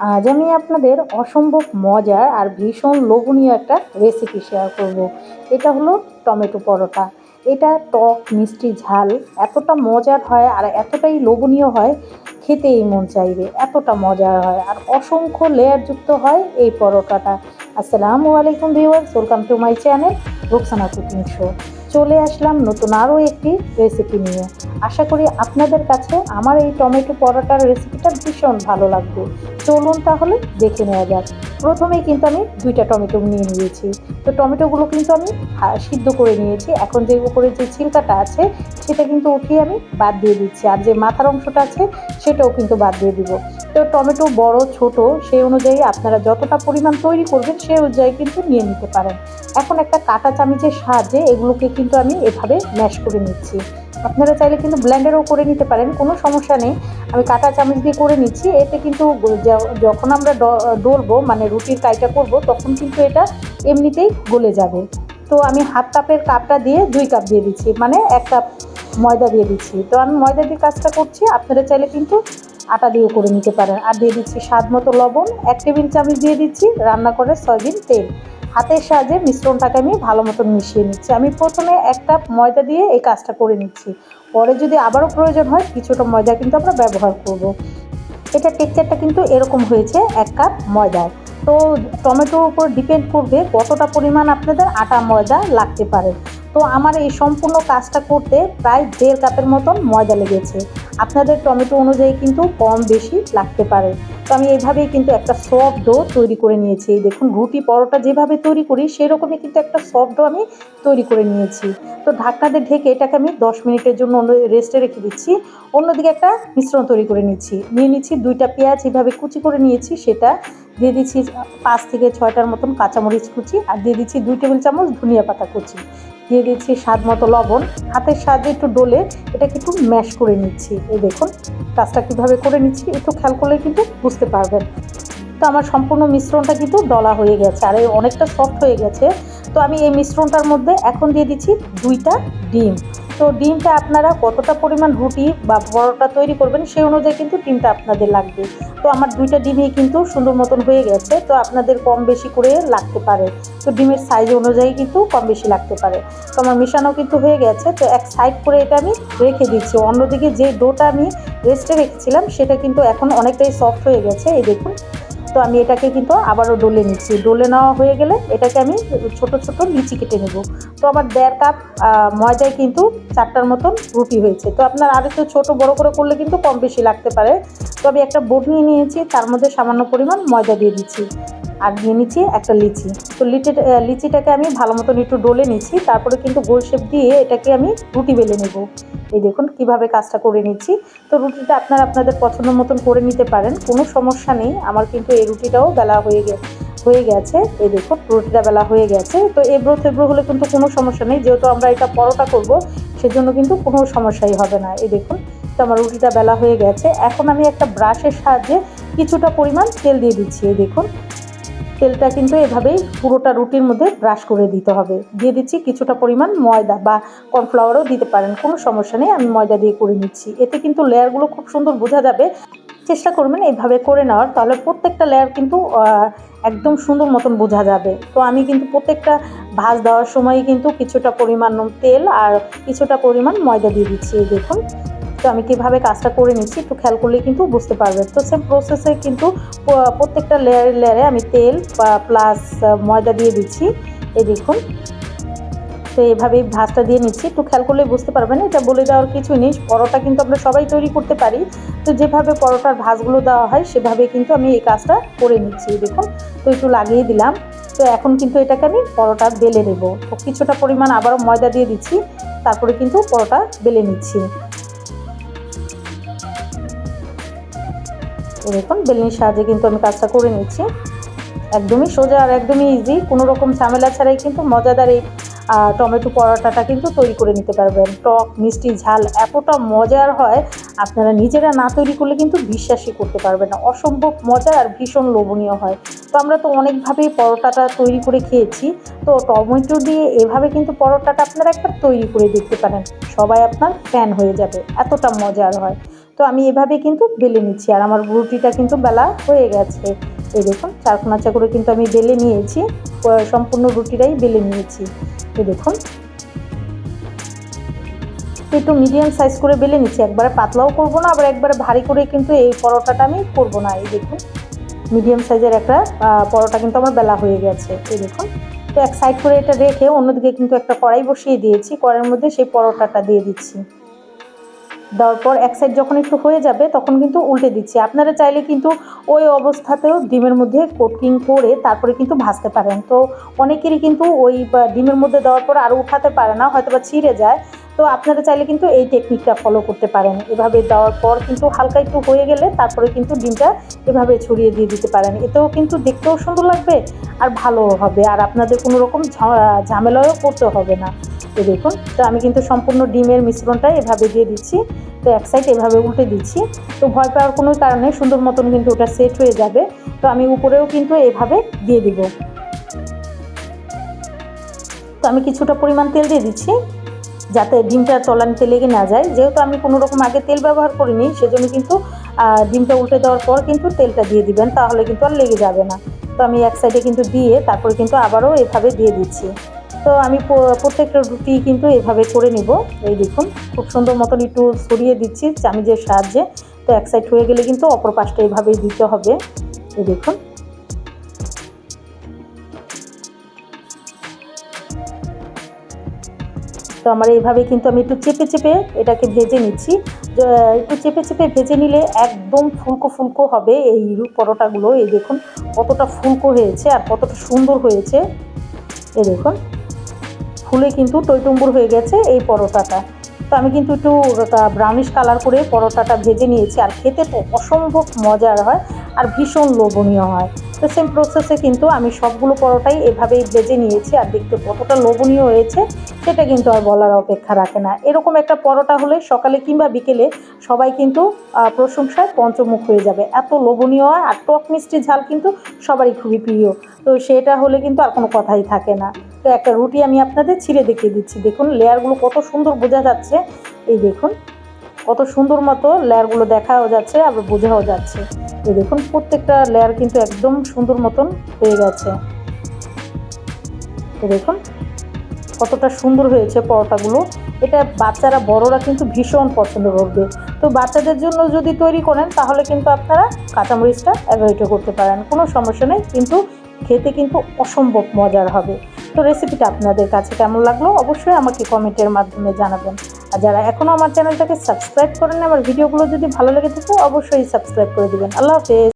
আজ আমি আপনাদের অসম্ভব মজার আর ভীষণ লোভনীয় একটা রেসিপি শেয়ার করব। এটা হলো টমেটো পরোটা। এটা টক, মিষ্টি, ঝাল, এতটা মজার হয় আর এতটাই লোভনীয় হয়, খেতেই মন চাইবে। এতটা মজার হয় আর অসংখ্য লেয়ারযুক্ত হয় এই পরোটাটা। আসসালামু আলাইকুম viewers welcome to my channel Roksana cooking show চলে আসলাম নতুন আরও একটি রেসিপি নিয়ে। আশা করি আপনাদের কাছে আমার এই টমেটো পরোটার রেসিপিটা ভীষণ ভালো লাগবে। চলুন তাহলে দেখে নেওয়া যাক। প্রথমেই কিন্তু আমি দুইটা টমেটো নিয়ে নিয়েছি। তো টমেটোগুলো কিন্তু আমি সিদ্ধ করে নিয়েছি। এখন যে উপরে যে ছিলকাটা আছে, সেটা কিন্তু উঠিয়ে আমি বাদ দিয়ে দিচ্ছি। আর যে মাথার অংশটা আছে, সেটাও কিন্তু বাদ দিয়ে দিব। তো টমেটো বড়, ছোট, সেই অনুযায়ী আপনারা যতটা পরিমাণ তৈরি করবেন সেই অনুযায়ী কিন্তু নিয়ে নিতে পারেন। এখন একটা কাটা চামিচের সাহায্যে এগুলোকে কিন্তু আমি এভাবে ম্যাশ করে নিচ্ছি। আপনারা চাইলে কিন্তু ব্ল্যান্ডারও করে নিতে পারেন, কোনো সমস্যা নেই। আমি কাটা চামচ দিয়ে করে নিচ্ছি, এতে কিন্তু যখন আমরা ডলবো মানে রুটির কাইটা করব, তখন কিন্তু এটা এমনিতেই গলে যাবে। তো আমি হাফ কাপের কাপটা দিয়ে দুই কাপ দিয়ে দিচ্ছি মানে এক কাপ ময়দা দিয়ে দিচ্ছি। তো আমি ময়দা দিয়ে কাজটা করছি, আপনারা চাইলে কিন্তু আটা দিয়েও করে নিতে পারেন। আর দিয়ে দিচ্ছি স্বাদ মতো লবণ। এক টেবিল চামচ দিয়ে দিচ্ছি রান্না করে সয়াবিন তেল। হাতের সাহায্যে মিশ্রণটাকে আমি ভালো মতো মিশিয়ে নিচ্ছি। আমি প্রথমে এক কাপ ময়দা দিয়ে এই কাজটা করে নিচ্ছি। পরে যদি আবারও প্রয়োজন হয়, কিছুটা ময়দা কিন্তু আমরা ব্যবহার করব। এটা টেক্সচারটা কিন্তু এরকম হয়েছে, এক কাপ ময়দার তো টমেটোর উপর ডিপেন্ড করবে কতটা পরিমাণ আপনাদের আটা ময়দা লাগতে পারে। তো আমার এই সম্পূর্ণ কাজটা করতে প্রায় দেড় কাপের মতন ময়দা লেগেছে। আপনাদের টমেটো অনুযায়ী কিন্তু কম বেশি লাগতে পারে। তো আমি এইভাবেই কিন্তু একটা সফট ডো তৈরি করে নিয়েছি। দেখুন, রুটি পরোটা যেভাবে তৈরি করি, সেরকমই কিন্তু একটা সফট ডো আমি তৈরি করে নিয়েছি। তো ঢাকনাতে ঢেকে এটাকে আমি দশ মিনিটের জন্য রেস্টে রেখে দিচ্ছি। অন্যদিকে একটা মিশ্রণ তৈরি করে নিচ্ছি। নিয়ে নিচ্ছি দুইটা পেঁয়াজ, এভাবে কুচি করে নিয়েছি। সেটা দিয়ে দিচ্ছি পাঁচ থেকে ছয়টার মতন কাঁচামরিচ কুচি। আর দিয়ে দিচ্ছি দুই টেবিল চামচ ধনিয়া পাতা কুচি। দিয়ে দিচ্ছি স্বাদ মতো লবণ। হাতের সাহায্যে একটু ডোলে এটা কিন্তু ম্যাশ করে নিচ্ছি। এই দেখুন, কাজটা কীভাবে করে নিচ্ছি, একটু খেয়াল করলে কিন্তু বুঝতে পারবেন। তো আমার সম্পূর্ণ মিশ্রণটা কিন্তু ডলা হয়ে গেছে, আর এই অনেকটা সফট হয়ে গেছে। তো আমি এই মিশ্রণটার মধ্যে এখন দিয়ে দিচ্ছি দুইটা ডিম। তো ডিমটা আপনারা কতটা পরিমাণ রুটি বা পরোটা তৈরি করবেন সেই অনুযায়ী কিন্তু ডিমটা আপনাদের লাগবে। তো আমার দুইটা ডিমই কিন্তু সুন্দর মতন হয়ে গেছে, তো আপনাদের কম বেশি করে লাগতে পারে। তো ডিমের সাইজ অনুযায়ী কিন্তু কম বেশি লাগতে পারে। তো আমার মেশানো কিন্তু হয়ে গেছে, তো এক সাইড করে এটা আমি রেখে দিচ্ছি। অন্যদিকে যে ডোটা আমি রেস্টে রেখেছিলাম, সেটা কিন্তু এখন অনেকটাই সফট হয়ে গেছে। এই দেখুন তো আমি এটাকে কিন্তু আবারও ডলে নিচ্ছি। ডলে নেওয়া হয়ে গেলে এটাকে আমি ছোট ছোট লিচি কেটে নেব। তো আমার দেড় কাপ ময়দায় কিন্তু চারটার মতন রুটি হয়েছে। তো আপনার আর একটু ছোটো বড়ো করে করলে কিন্তু কম বেশি লাগতে পারে। তো আমি একটা বোট নিয়ে নিয়েছি, তার মধ্যে সামান্য পরিমাণ ময়দা দিয়ে দিচ্ছি। আর নিয়ে নিচ্ছি একটা লিচি। তো লিচি লিচিটাকে আমি ভালো মতন একটু ডলে নিচ্ছি, তারপরে কিন্তু গোল শেপ দিয়ে এটাকে আমি রুটি বেলে নেব। এই দেখুন কীভাবে কাজটা করে নিচ্ছি। তো রুটিটা আপনারা আপনাদের পছন্দ মতন করে নিতে পারেন, কোনো সমস্যা নেই। আমার কিন্তু এই রুটিটাও বেলা হয়ে গেছে হয়ে গেছে। এই দেখুন রুটিটা বেলা হয়ে গেছে। তো এব্রো থেব্রো হলে কিন্তু কোনো সমস্যা নেই, যেহেতু আমরা এটা পরোটা করব, সেজন্য কিন্তু কোনো সমস্যাই হবে না। এই দেখুন, তো আমার রুটিটা বেলা হয়ে গেছে। এখন আমি একটা ব্রাশের সাহায্যে কিছুটা পরিমাণ তেল দিয়ে দিচ্ছি। এই দেখুন তেলটা কিন্তু এভাবেই পুরোটা রুটির মধ্যে ব্রাশ করে দিতে হবে। দিয়ে দিচ্ছি কিছুটা পরিমাণ ময়দা বা কর্নফ্লাওয়ারও দিতে পারেন, কোনো সমস্যা নেই, আমি ময়দা দিয়ে করে নিচ্ছি। এতে কিন্তু লেয়ারগুলো খুব সুন্দর বোঝা যাবে। চেষ্টা করবেন এইভাবে করে নেওয়ার, তাহলে প্রত্যেকটা লেয়ার কিন্তু একদম সুন্দর মতন বোঝা যাবে। তো আমি কিন্তু প্রত্যেকটা ভাজ দেওয়ার সময় কিন্তু কিছুটা পরিমাণ তেল আর কিছুটা পরিমাণ ময়দা দিয়ে দিচ্ছি। দেখুন তো আমি কীভাবে কাজটা করে নিচ্ছি একটু খেয়াল করলে কিন্তু বুঝতে পারবেন। তো সেম প্রসেসে কিন্তু প্রত্যেকটা লেয়ারে লেয়ারে আমি তেল প্লাস ময়দা দিয়ে দিচ্ছি। এই দেখুন। তো এভাবেই ভাজটা দিয়ে নিচ্ছি। একটু খেয়াল করলে বুঝতে পারবেন, এটা বলে দেওয়ার কিছু নেই। পরোটা কিন্তু আমরা সবাই তৈরি করতে পারি। তো যেভাবে পরোটার ভাজগুলো দেওয়া হয়, সেভাবে কিন্তু আমি এই কাজটা করে নিচ্ছি। দেখুন, তো একটু লাগিয়ে দিলাম। তো এখন কিন্তু এটাকে আমি পরোটা বেলে নেব। তো কিছুটা পরিমাণ আবারও ময়দা দিয়ে দিচ্ছি। তারপরে কিন্তু পরোটা বেলে নিচ্ছি। দেখুন বেলনির সাহায্যে কিন্তু আমি কাজটা করে নিচ্ছি। একদমই সোজা আর একদমই ইজি কোনো রকম ঝামেলা ছাড়াই কিন্তু মজাদার এই টমেটো পরোটাটা কিন্তু তৈরি করে নিতে পারবেন। টক, মিষ্টি, ঝাল, এতটা মজার হয়, আপনারা নিজেরা না তৈরি করলে কিন্তু বিশ্বাসই করতে পারবেন না। অসম্ভব মজার আর ভীষণ লোভনীয় হয়। তো আমরা তো অনেকভাবেই পরোটাটা তৈরি করে খেয়েছি। তো টমেটো দিয়ে এভাবে কিন্তু পরোটাটা আপনারা একবার তৈরি করে দেখতে পারেন। সবাই আপনার ফ্যান হয়ে যাবে। এতটা মজার হয়। তো আমি এভাবে কিন্তু বেলে নিচ্ছি। আর আমার রুটিটা কিন্তু বেলা হয়ে গেছে। এই দেখুন চারকোনাচা করে কিন্তু আমি বেলে নিয়েছি। সম্পূর্ণ রুটিটাই বেলে নিয়েছি। এই দেখুন। একটু মিডিয়াম সাইজ করে বেলে নিচ্ছি। একবারে পাতলাও করব না, আবার একবারে ভারী করে কিন্তু এই পরোটাটা আমি করব না। এই দেখুন মিডিয়াম সাইজের একটা পরোটা কিন্তু আমার বেলা হয়ে গেছে। এই দেখুন, তো এক সাইড করে এটা রেখে অন্যদিকে কিন্তু একটা কড়াই বসিয়ে দিয়েছি। কড়াইয়ের মধ্যে সেই পরোটাটা দিয়ে দিচ্ছি। দেওয়ার পর এক সাইড যখন একটু হয়ে যাবে, তখন কিন্তু উল্টে দিচ্ছি। আপনারা চাইলে কিন্তু ওই অবস্থাতেও ডিমের মধ্যে কোটিং করে তারপরে কিন্তু ভাজতে পারেন। তো অনেকেরই কিন্তু ওই ডিমের মধ্যে দেওয়ার পর আরও উঠাতে পারে না হয়তো বা ছিঁড়ে যায়। তো আপনারা চাইলে কিন্তু এই টেকনিকটা ফলো করতে পারেন। এভাবে দেওয়ার পর কিন্তু হালকা একটু হয়ে গেলে তারপরে কিন্তু ডিমটা এভাবে ছড়িয়ে দিয়ে দিতে পারেন। এতেও কিন্তু দেখতেও সুন্দর লাগবে আর ভালো হবে। আর আপনাদের কোনো রকম ঝামেলাও করতে হবে না। তো দেখুন, তো আমি কিন্তু সম্পূর্ণ ডিমের মিশ্রণটা এভাবে দিয়ে দিচ্ছি, তো এক সাইড এভাবে উল্টে দিচ্ছি। তো ভয় পাওয়ার কোনো কারণে সুন্দর মতন কিন্তু ওটা সেট হয়ে যাবে। তো আমি উপরেও কিন্তু এভাবে দিয়ে দিব। তো আমি কিছুটা পরিমাণ তেল দিয়ে দিচ্ছি, যাতে ডিমটা তলানিতে লেগে না যায়। যেহেতু আমি কোনো রকম আগে তেল ব্যবহার করিনি, সেজন্য কিন্তু ডিমটা উল্টে দেওয়ার পর কিন্তু তেলটা দিয়ে দিবেন, তাহলে কিন্তু আর লেগে যাবে না। তো আমি এক সাইডে কিন্তু দিয়ে তারপরে কিন্তু আবারও এভাবে দিয়ে দিচ্ছি। তো আমি প্রত্যেকটা রুটি কিন্তু এভাবে করে নিব। এই দেখুন, খুব সুন্দর মতন একটু সরিয়ে দিচ্ছি চামিজের সাহায্যে। তো এক সাইড হয়ে গেলে কিন্তু অপর পাশটা এভাবেই দিতে হবে। এই দেখুন। তো আমার এইভাবে কিন্তু আমি একটু চেপে চেপে এটাকে ভেজে নিচ্ছি। একটু চেপে চেপে ভেজে নিলে একদম ফুলকো ফুলকো হবে এই পরোটাগুলো। এই দেখুন, কতটা ফুলকো হয়েছে আর কতটা সুন্দর হয়েছে। এই দেখুন। ফুলে কিন্তু টইটুম্বুর হয়ে গেছে এই পরোটাটা। তো আমি কিন্তু একটু ব্রাউনিশ কালার করে পরোটাটা ভেজে নিয়েছি। আর খেতে তো অসম্ভব মজার হয় আর ভীষণ লোভনীয় হয়। তো সেম প্রসেসে কিন্তু আমি সবগুলো পরোটাই এভাবেই ভেজে নিয়েছি আর দেখতে কতটা লোভনীয় হয়েছে সেটা কিন্তু আর বলার অপেক্ষা রাখে না। এরকম একটা পরোটা হলে সকালে কিংবা বিকেলে সবাই কিন্তু প্রশংসায় পঞ্চমুখ হয়ে যাবে। এত লোভনীয় হয় আর টক মিষ্টি ঝাল কিন্তু সবারই খুবই প্রিয়। তো সেটা হলে কিন্তু আর কোনো কথাই থাকে না। তো একটা রুটি আমি আপনাদের ছিঁড়ে দেখিয়ে দিচ্ছি। দেখুন, লেয়ারগুলো কত সুন্দর বোঝা যাচ্ছে। এই দেখুন, কত সুন্দর মতো লেয়ারগুলো দেখাও যাচ্ছে, আবার বোঝাও যাচ্ছে। এই দেখুন, প্রত্যেকটা লেয়ার কিন্তু একদম সুন্দর মতন হয়ে গেছে। দেখুন, কতটা সুন্দর হয়েছে পরোটাগুলো। এটা বাচ্চারা, বড়রা কিন্তু ভীষণ পছন্দ করবে। তো বাচ্চাদের জন্য যদি তৈরি করেন, তাহলে কিন্তু আপনারা কাঁচামরিচটা অ্যাভয়েডও করতে পারেন। কোনো সমস্যা নেই, কিন্তু খেতে কিন্তু অসম্ভব মজার হবে। তো রেসিপিটা আপনাদের কাছে কেমন লাগল, অবশ্যই আমাকে কমেন্টের মাধ্যমে জানাবেন। আর যারা এখনও আমার চ্যানেলটাকে সাবস্ক্রাইব করেন আমার ভিডিওগুলো যদি ভালো লেগে থাকে, অবশ্যই সাবস্ক্রাইব করে দেবেন। আল্লাহ হাফেজ।